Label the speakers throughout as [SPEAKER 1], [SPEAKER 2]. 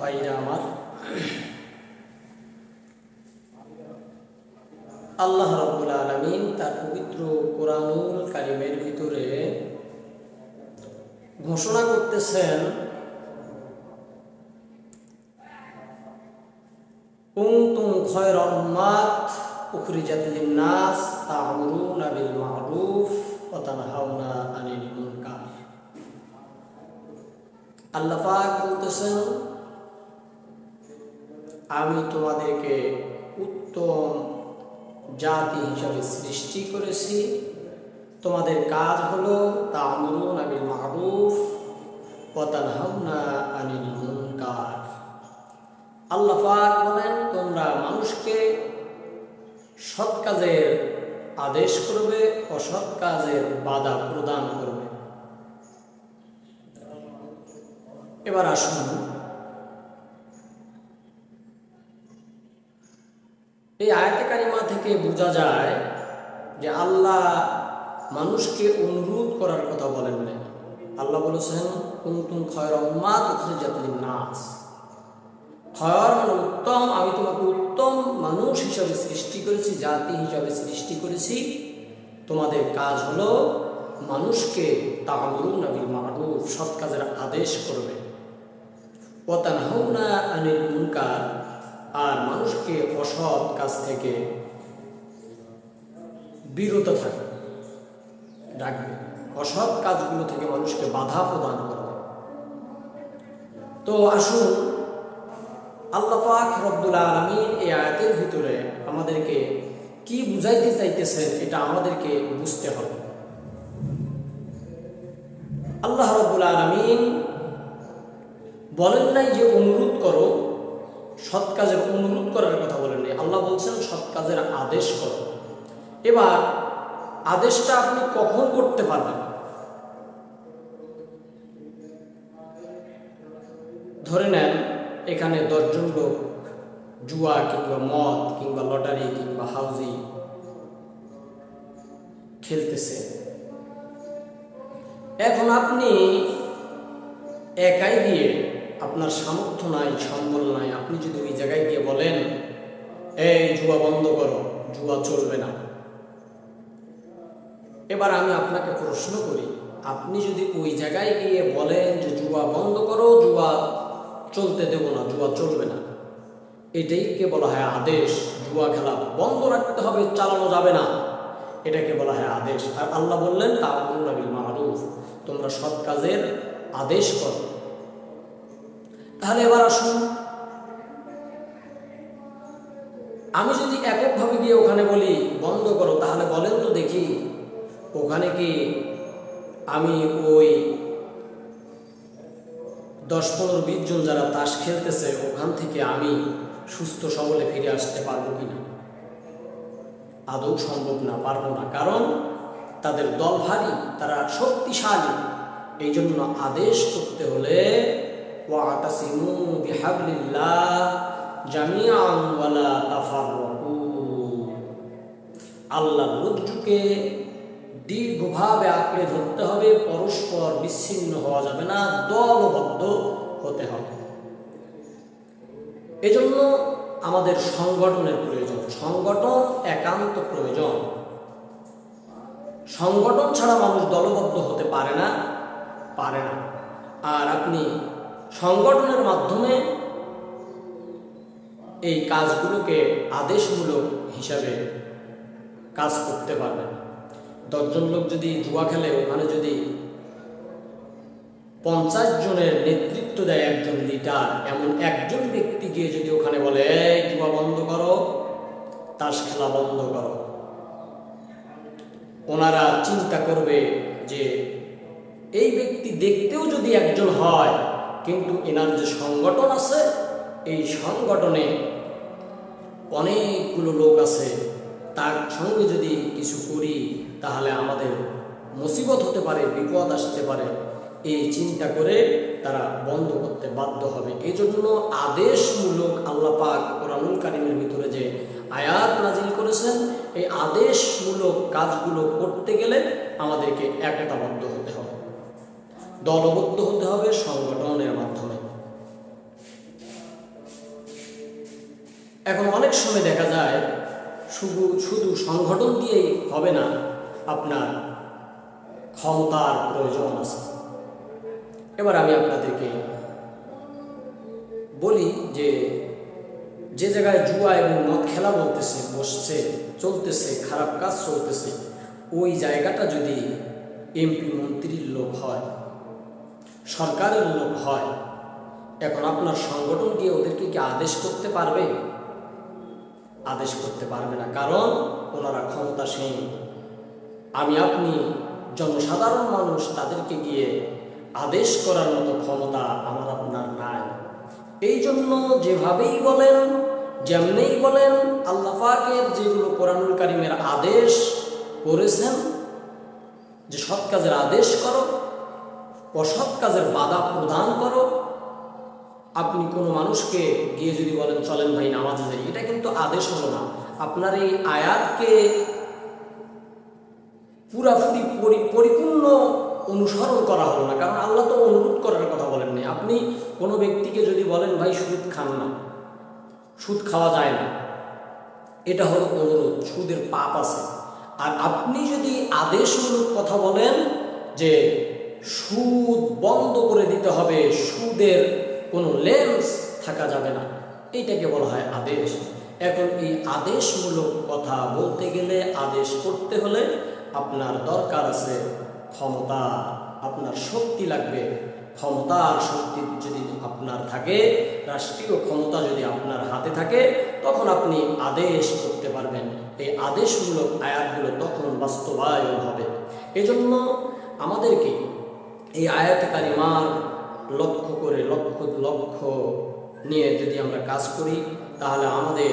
[SPEAKER 1] ভাইরা আমার। আল্লাহ রাব্বুল আলামিন তার পবিত্র কোরআনুল কারিমের ভিতরে ঘোষণা করতেছেন, কুনতুম খায়রা উম্মাত উখরিজাত লিন-নাস তা'মুরুনা বিল মা'রুফ ওয়া তানহাউনা আনিল মুনকার। আল্লাহ পাক বলতেছেন আমি তোমাদেরকে উত্তম জাতি হিসাবে সৃষ্টি করেছি। তোমাদের কাজ হলো তা'মুরুনা বিল মা'রুফ ওয়া তানহাউনা আনিল মুনকার। আল্লাহ বলেন, তোমরা মানুষকে সৎ কাজের আদেশ করবে, অসৎ কাজের বাধা প্রদান করবে। এবার আসুন এই আয়াতে কারিমা থেকে বোঝা যায় যে আল্লাহ মানুষকে অনুরোধ করার কথা বলেন না আল্লাহ বলেছেন কুমতুম খয়রা উম্মাত উখরিজাত লিন-নাস। খয়র মানে উত্তম, আমি তোমাকে উত্তম মানুষ হিসাবে সৃষ্টি করেছি, জাতি হিসাবে সৃষ্টি করেছি। তোমাদের কাজ হলো মানুষকে তাহমরু নবীর মারুফ, সৎ কাজের আদেশ করবে। ওতানহাউনা আনিল মুনকার মানুষকে অসৎ কাজ থেকে বিরত থাকবে ডাকবে। অসৎ কাজগুলো থেকে মানুষকে বাধা প্রদান করবে তো আসুন, আল্লাহ পাক রব্দুল আলমিন এই আয়াতের ভিতরে আমাদেরকে কি বুঝাইতে চাইতেছেন এটা আমাদেরকে বুঝতে হবে। আল্লাহ রব্বুল আলমিন বলেন নাই যে অনুরোধ করো সৎ কাজের অনুরোধ করার কথা বলেন নাই। আল্লাহ বলছেন, সৎ কাজের আদেশ করো। এবার আদেশটা আপনি কখন করতে পারবেন? ধরে নেন, এখানে দশজন লোক, জুয়া কিংবা মদ কিংবা লটারি কিংবা হাউজি খেলতেছে। এখন আপনি একাই গিয়ে আপনার সামর্থ্য নাই সম্বল নাই। আপনি যদি ওই জায়গায় গিয়ে বলেন, এই জুয়া বন্ধ করো, জুয়া চলবে না। এবার আমি আপনাকে প্রশ্ন করি, আপনি যদি ওই জায়গায় গিয়ে বলেন যে জুয়া বন্ধ করো, জুয়া চলতে দেব না, জুয়া চলবে না এটাইকে বলা হয় আদেশ। জুয়া খেলা বন্ধ রাখতে হবে, চালানো যাবে না, এটাকে বলা হয় আদেশ। আর আল্লাহ বললেন তা তাবিল মারুফ। তোমরা সৎ কাজের আদেশ করো। তাহলে এবার আসুন। আমি যদি এককভাবে গিয়ে ওখানে বলি, বন্ধ করো, তাহলে বলেন তো দেখি, ওখানে কি আমি ওই দশ পনেরো বিশ জন যারা তাস খেলতেছে, ওখান থেকে আমি সুস্থ সবলে ফিরে আসতে পারব কিনা আদৌ সম্ভব না, পারব না। কারণ তাদের দল ভারী, তারা শক্তিশালী। এই জন্য আদেশ করতে হলে জামিআন ওয়ালা তাফাররাকু আল্লাহর রজ্জুকে দীর্ঘভাবে আঁকড়ে ধরতে হবে, পরস্পর বিচ্ছিন্ন হওয়া যাবে না, দলবদ্ধ হতে হবে। এজন্য আমাদের সংগঠনের প্রয়োজন। সংগঠন একান্ত প্রয়োজন। সংগঠন ছাড়া মানুষ দলবদ্ধ হতে পারে না পারে না। আর আপনি সংগঠনের মাধ্যমে এই কাজগুলোকে আদেশমূলক হিসাবে কাজ করতে পারবেন দশজন লোক যদি জুয়া খেলে, ওখানে যদি পঞ্চাশ জনের নেতৃত্ব দেয় একজন লিডার, এমন একজন ব্যক্তি গিয়ে যদি ওখানে বলে জুয়া বন্ধ করো, তাস খেলা বন্ধ করো। ওনারা চিন্তা করবে যে, এই ব্যক্তি দেখতেও যদি একজন হয় কিন্তু এনার যে সংগঠন আছে, এই সংগঠনে অনেকগুলো লোক আছে। তার সঙ্গে যদি কিছু করি, তাহলে আমাদের মুসিবত হতে পারে, বিপদ আসতে পারে। এই চিন্তা করে তারা বন্ধ করতে বাধ্য হবে। এই জন্য আদেশমূলক আল্লাহ পাক কোরআনুল কারিমের ভিতরে যে আয়াত নাজিল করেছেন, এই আদেশমূলক কাজগুলো করতে গেলে আমাদেরকে একতাবদ্ধ হতে হবে। দলবদ্ধ হতে হবে সংগঠনের মাধ্যমে। এখন অনেক সময় দেখা যায়, শুধু শুধু সংগঠন দিয়েই হবে না, আপনার ক্ষমতার প্রয়োজন আছে। এবার আমি আপনাদেরকে বলি যে যে জায়গায় জুয়া এবং মদ খেলা বলতেছে, বসছে, চলতেছে, খারাপ কাজ চলতেছে, ওই জায়গাটা যদি এমপি মন্ত্রীর লোক হয় সরকারের লোক হয়। এখন আপনার সংগঠন গিয়ে ওদেরকে কি আদেশ করতে পারবে? আদেশ করতে পারবে না। কারণ ওনারা ক্ষমতাসীন। আমি, আপনি জনসাধারণ মানুষ, তাদেরকে গিয়ে আদেশ করার মতো ক্ষমতা আমার আপনার নাই। এই জন্য যেভাবেই বলেন, যেমনেই বলেন, আল্লাহ পাকের যেগুলো কোরআনুল কারিমের আদেশ করেছেন, যে সৎ কাজের আদেশ করো অসৎ কাজের বাধা প্রদান করো। আপনি কোনো মানুষকে গিয়ে যদি বলেন, চলেন ভাই, নামাজে যাই, এটা কিন্তু আদেশ হলো না। আপনার এই আয়াতকে পুরাপুরি পরি- পরিপূর্ণ অনুসরণ করা হলো না। কারণ আল্লাহ তো অনুরোধ করার কথা বলেননি। আপনি কোনো ব্যক্তিকে যদি বলেন, ভাই, সুদ খান না। সুদ খাওয়া যায় না। এটা হলো অনুরোধ, সুদের পাপ আছে। আর আপনি যদি আদেশমূলক কথা বলেন যে সুদ বন্ধ করে দিতে হবে, সুদের কোনো লেন্স থাকা যাবে না। এইটাকে বলা হয় আদেশ। এখন এই আদেশমূলক কথা বলতে গেলে আদেশ করতে হলে আপনার দরকার আছে ক্ষমতা, আপনার শক্তি লাগবে। ক্ষমতা আর শক্তি যদি আপনার থাকে, রাষ্ট্রীয় ক্ষমতা যদি আপনার হাতে থাকে, তখন আপনি আদেশ করতে পারবেন। এই আদেশমূলক আয়াতগুলো তখন বাস্তবায়ন হবে। এজন্য আমাদেরকে এই আয়াতকারী কারিমার লক্ষ্য করে লক্ষ্য লক্ষ্য নিয়ে যদি আমরা কাজ করি, তাহলে আমাদের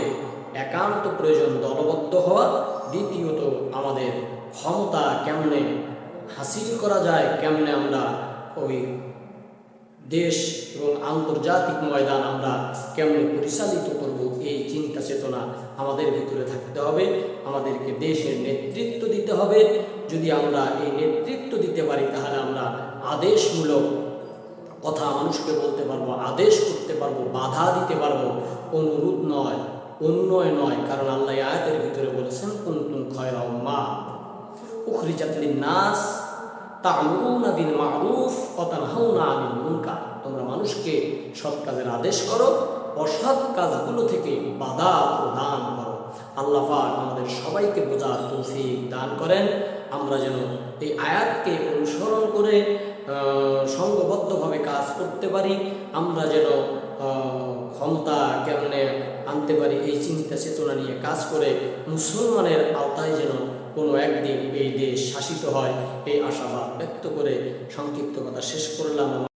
[SPEAKER 1] একান্ত প্রয়োজন দলবদ্ধ হওয়া, দ্বিতীয়ত আমাদের ক্ষমতা কেমনে হাসিল করা যায়, কেমনে আমরা ওই দেশ এবং আন্তর্জাতিক ময়দান আমরা কেমনে পরিচালিত করব এই চিন্তা চেতনা আমাদের ভিতরে থাকতে হবে। আমাদেরকে দেশের নেতৃত্ব দিতে হবে। যদি আমরা এই নেতৃত্ব দিতে পারি, তাহলে আমরা আদেশমূলক কথা মানুষকে বলতে পারব, আদেশ করতে পারব, বাধা দিতে পারব। অনুরোধ নয়, অন্যয় নয়, কারণ আল্লাহ আয়াতের ভিতরে বলেছেন, কুন্তুম খয়রা মা উখরিজাত নাস তোমরা মানুষকে সৎ কাজের আদেশ করো অসৎ কাজগুলো থেকে বাধা প্রদান করো। আল্লাহ আমাদের সবাইকে বোঝার তৌফিক দান করেন। আমরা যেন এই আয়াতকে অনুসরণ করে আহ, সংঘবদ্ধভাবে কাজ করতে পারি। আমরা যেন ক্ষমতা কেমনে আনতে পারি এই চিন্তা চেতনা নিয়ে কাজ করে মুসলমানের আওতায় যেন কোনো একদিন এই দেশ শাসিত হয় এই আশাবাদ ব্যক্ত করে সংক্ষিপ্ত কথা শেষ করলাম।